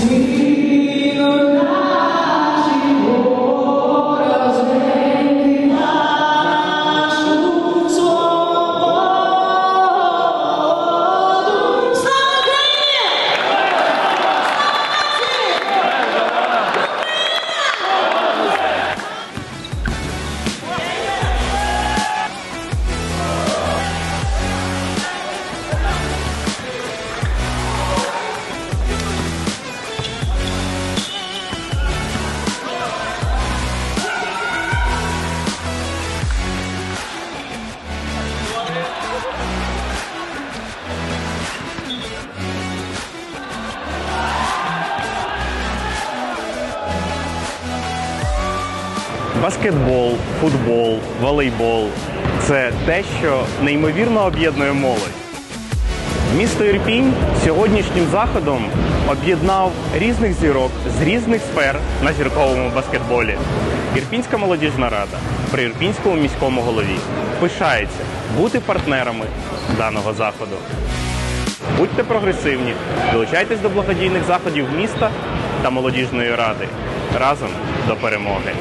You. Баскетбол, футбол, волейбол це те, що неймовірно об'єднує молодь. Місто Ірпінь сьогоднішнім заходом об'єднав різних зірок з різних сфер на зірковому баскетболі. Ірпінська молодіжна рада при Ірпінському міському голові пишається бути партнерами даного заходу. Будьте прогресивні, долучайтесь до благодійних заходів міста та молодіжної ради разом до перемоги.